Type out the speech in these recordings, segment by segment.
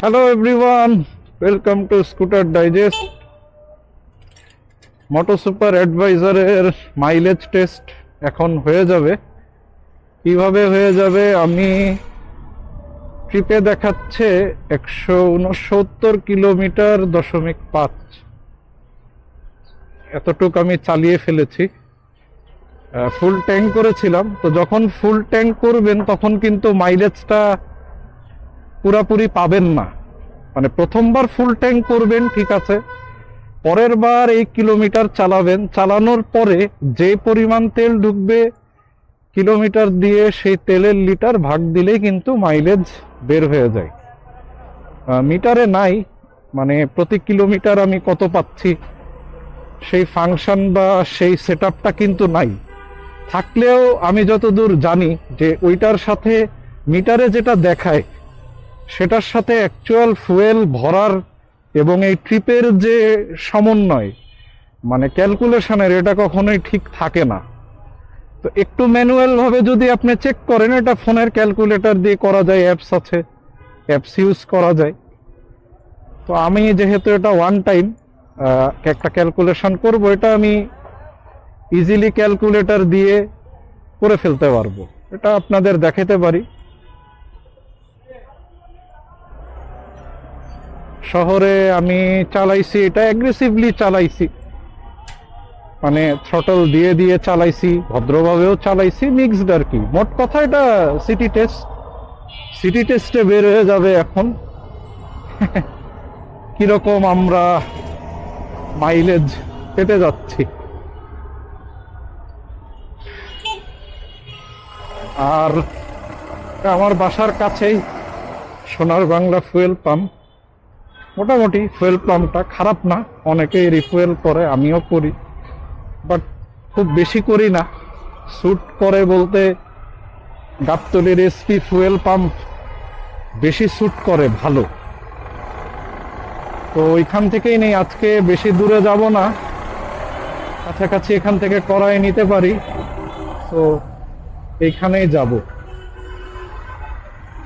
Hello everyone welcome to scooter digest moto super অ্যাডভাইজারের mileage test এখন হয়ে যাবে। কীভাবে হয়ে যাবে? আমি ট্রিপে দেখাচ্ছে একশো উনসত্তর কিলোমিটার দশমিক পাঁচ। এতটুক আমি চালিয়ে ফেলেছি। ফুল ট্যাঙ্ক করেছিলাম। তো যখন ফুল ট্যাঙ্ক করবেন, তখন কিন্তু মাইলেজটা পুরাপুরি পাবেন না। মানে প্রথমবার ফুল ট্যাঙ্ক করবেন, ঠিক আছে। পরের বার এই কিলোমিটার চালাবেন। চালানোর পরে যে পরিমাণ তেল ঢুকবে কিলোমিটার দিয়ে সেই তেলের লিটার ভাগ দিলেই কিন্তু মাইলেজ বের হয়ে যায়। মিটারে নাই মানে প্রতি কিলোমিটার আমি কত পাচ্ছি, সেই ফাংশন বা সেই সেট কিন্তু নাই। থাকলেও আমি যতদূর জানি যে ওইটার সাথে মিটারে যেটা দেখায় সেটার সাথে অ্যাকচুয়াল ফুয়েল ভরার এবং এই ট্রিপের যে সমন্বয় মানে ক্যালকুলেশনের এটা কখনোই ঠিক থাকে না। তো একটু ম্যানুয়ালভাবে যদি আপনি চেক করেন, এটা ফোনের ক্যালকুলেটর দিয়ে করা যায় অ্যাপস আছে অ্যাপস ইউজ করা যায়। তো আমি যেহেতু এটা ওয়ান টাইম একটা ক্যালকুলেশন করব, এটা আমি ইজিলি ক্যালকুলেটর দিয়ে করে ফেলতে পারব। এটা আপনাদের দেখাতে পারি। শহরে আমি চালাইছি, এটা অ্যাগ্রেসিভলি চালাইছি। মানে থ্রটল দিয়ে দিয়ে চালাইছি, ভদ্রভাবেও চালাইছি মিক্সড আর কি। মোট কথা এটা সিটি টেস্ট সিটি টেস্টে বের হয়ে যাবে এখন। কীরকম আমরা মাইলেজ পেতে যাচ্ছি। আর আমার বাসার কাছেই সোনার বাংলা ফুয়েল পাম্প মোটামুটি ফুয়েল পাম্পটা খারাপ না, অনেকেই রিফুয়েল করে, আমিও করি। বাট খুব বেশি করি না। স্যুট করে বলতে গাবতলির এসপি ফুয়েল পাম্প বেশি স্যুট করে, ভালো। তো ওইখান থেকেই নেই, আজকে বেশি দূরে যাব না। কাছাকাছি এখান থেকে করাই নিতে পারি। তো এইখানেই যাব।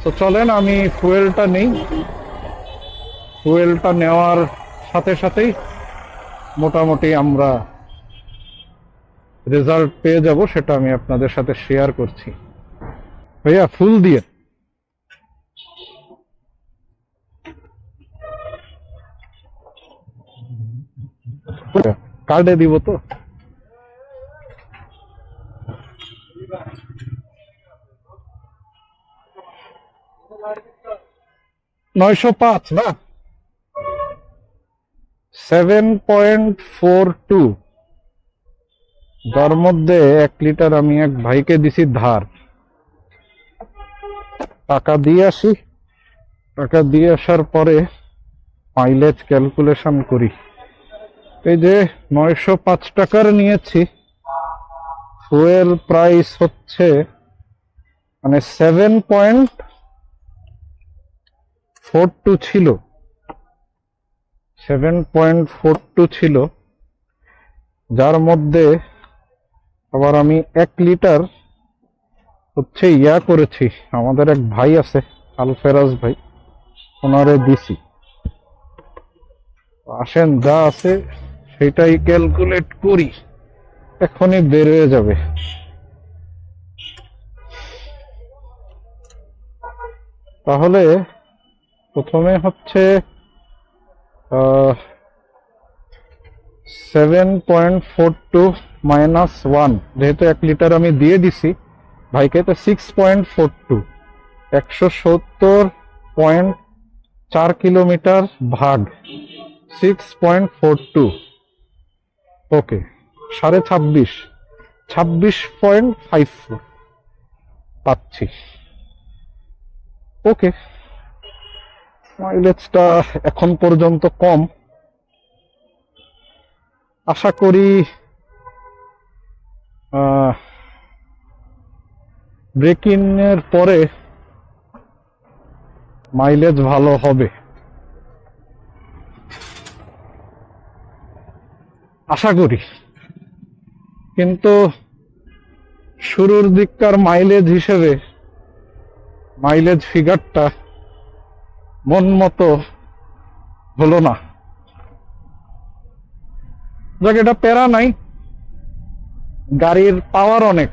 তো চলেন, আমি ফুয়েলটা নেই। ফুয়েলটা নেওয়ার সাথে সাথেই মোটামুটি আমরা রেজাল্ট পেয়ে যাব, সেটা আমি আপনাদের সাথে শেয়ার করছি। ভাইয়া, ফুল দিয়ে। কার্ডে দিব তো? নয়শো পাঁচ, না? সেভেন পয়েন্ট ফোর টু যার মধ্যে এক লিটার আমি এক ভাইকে দিছি ধার। টাকা দিয়ে আসি। টাকা দিয়ে আসার পরে মাইলেজ ক্যালকুলেশন করি। এই যে নয়শো পাঁচ টাকার নিয়েছি। ফুয়েল প্রাইস হচ্ছে মানে সেভেন পয়েন্ট ফোর টু ছিল। সেভেন পয়েন্ট ফোর টু ছিল, যার মধ্যে আবার আমি এক লিটার হচ্ছে ইয়া করেছি। আমাদের এক ভাই আছে, আলফেরাজ ভাই, ওনারে দিছি। আসেন, যা আছে সেটাই ক্যালকুলেট করি, এখনই বের হয়ে যাবে। তাহলে প্রথমে হচ্ছে seven point four two minus one যেহেতু এক লিটার আমি দিয়ে দিছি, ভাইকে, তো সিক্স পয়েন্ট ফোর টু একশো সত্তর পয়েন্ট চার কিলোমিটার ভাগ six point four two okay সাড়ে ছাব্বিশ ছাব্বিশ পয়েন্ট ফাইভ ফোর পাচ্ছি ওকে মাইলেজটা এখন পর্যন্ত কম। আশা করি ব্রেকিং এর পরে মাইলেজ ভালো হবে। আশা করি। কিন্তু শুরুর দিককার মাইলেজ হিসেবে মাইলেজ ফিগারটা মন মতো হলো না। যাক, এটা প্যারা নাই। গাড়ির পাওয়ার অনেক।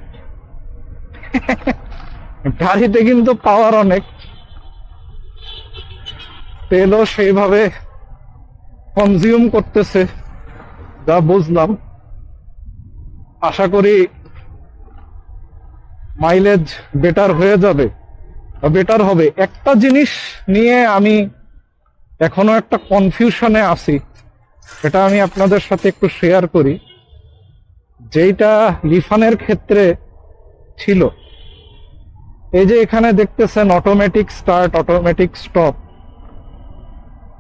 গাড়িতে কিন্তু পাওয়ার অনেক। তেলও সেইভাবে কনজিউম করতেছে, যা বুঝলাম। আশা করি মাইলেজ বেটার হয়ে যাবে। বেটার হবে। একটা জিনিস নিয়ে আমি এখনও একটা কনফিউশনে আছি। এটা আমি আপনাদের সাথে একটু শেয়ার করি। যেইটা লিফানের ক্ষেত্রে ছিল। এই যে এখানে দেখতেছেন অটোমেটিক স্টার্ট অটোমেটিক স্টপ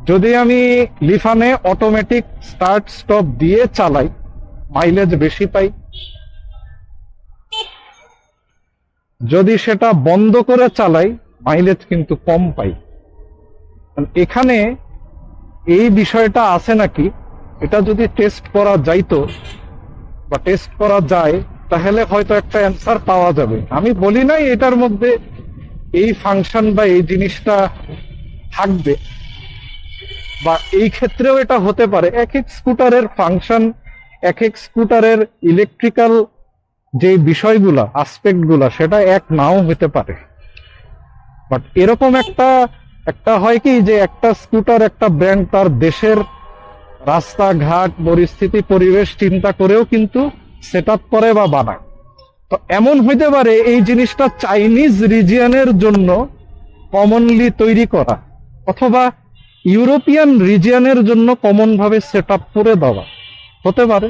যদি আমি লিফানে অটোমেটিক স্টার্ট স্টপ দিয়ে চালাই মাইলেজ বেশি পাই যদি সেটা বন্ধ করে চালাই মাইলেজ কিন্তু কম পাই। এখানে এই বিষয়টা আছে নাকি? এটা যদি টেস্ট করা যাইতো বা টেস্ট করা যায়, তাহলে হয়তো একটা অ্যান্সার পাওয়া যাবে। আমি বলি নাই এটার মধ্যে এই ফাংশন বা এই জিনিসটা থাকবে। বা এই ক্ষেত্রেও এটা হতে পারে। এক এক স্কুটারের ফাংশন এক এক স্কুটারের ইলেকট্রিক্যাল যে বিষয়গুলা আসপেক্টগুলা সেটা এক নাও হতে পারে। বাট এরকম একটা একটা হয় কি যে একটা স্কুটার একটা ব্র্যান্ড তার দেশের রাস্তাঘাট, পরিস্থিতি, পরিবেশ চিন্তা করেও কিন্তু সেট করে বা বানায়। তো এমন হইতে পারে এই জিনিসটা চাইনিজ রিজিয়ানের জন্য কমনলি তৈরি করা, অথবা ইউরোপিয়ান রিজিয়ানের জন্য কমন ভাবে সেট করে দেওয়া। হতে পারে।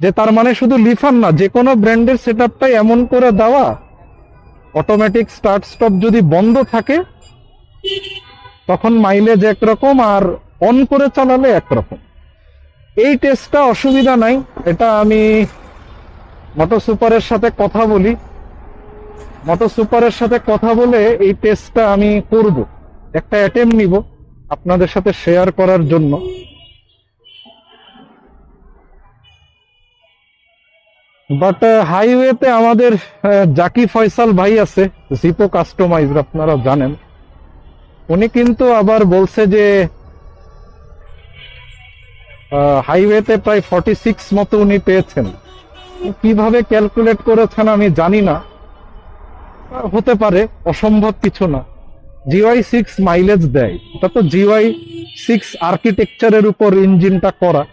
যে তার মানে শুধু লিফান না, যে কোনো ব্র্যান্ডের সেট এমন করে দেওয়া অটোমেটিক স্টার্ট স্টপ যদি বন্ধ থাকে, তখন মাইলেজ একরকম আর অন করে চালালে একরকম। এই টেস্টটা অসুবিধা নাই, এটা আমি মোটর সুপারের সাথে কথা বলি। মোটর সুপারের সাথে কথা বলে এই টেস্টটা আমি করব। একটা অ্যাটেম্প নিব আপনাদের সাথে শেয়ার করার জন্য। বাট হাইওয়েতে আমাদের আহ, জাকি ফয়সাল ভাই আছে জিপো কাস্টমাইজ আপনারা জানেন। উনি কিন্তু আবার বলছে যে হাইওয়েতে প্রায় ফর্টি সিক্স মতো উনি পেয়েছেন। কীভাবে ক্যালকুলেট করেছেন আমি জানি না। হতে পারে অসম্ভব কিছু না। জিওয়াই সিক্স মাইলেজ দেয়। এটা তো জিওয়াই সিক্স আর্কিটেকচারের উপর ইঞ্জিনটা করা।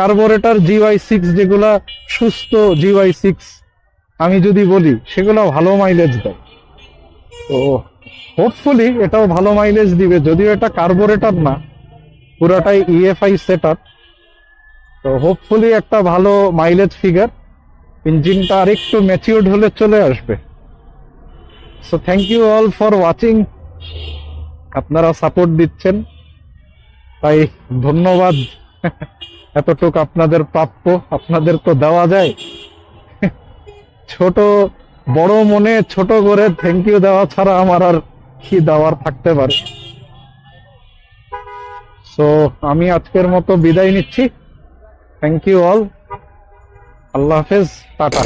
কার্বোরেটর জিওয়াই সিক্স যেগুলা সুস্থ জিওয়াই সিক্স আমি যদি বলি সেগুলো ভালো মাইলেজ দেয়। তো হোপফুলি এটাও ভালো মাইলেজ দিবে। যদিও এটা কার্বোরেটর না, পুরাটাই ইএফআই সেট আপ তো হোপফুলি একটা ভালো মাইলেজ ফিগার ইঞ্জিনটা আরেকটু ম্যাচিউরড হলে চলে আসবে। So thank you all for watching আপনারা সাপোর্ট দিচ্ছেন। তাই ধন্যবাদ। এতটুক আপনাদের প্রাপ্য, আপনাদের তো দেওয়া যায়। ছোট, বড় মনে ছোট করে থ্যাংক ইউ দেওয়া ছাড়া আমার আর কি দেওয়ার থাকতে পারে? সো আমি আজকের মতো বিদায় নিচ্ছি। থ্যাংক ইউ অল আল্লাহ হাফেজ, টাটা।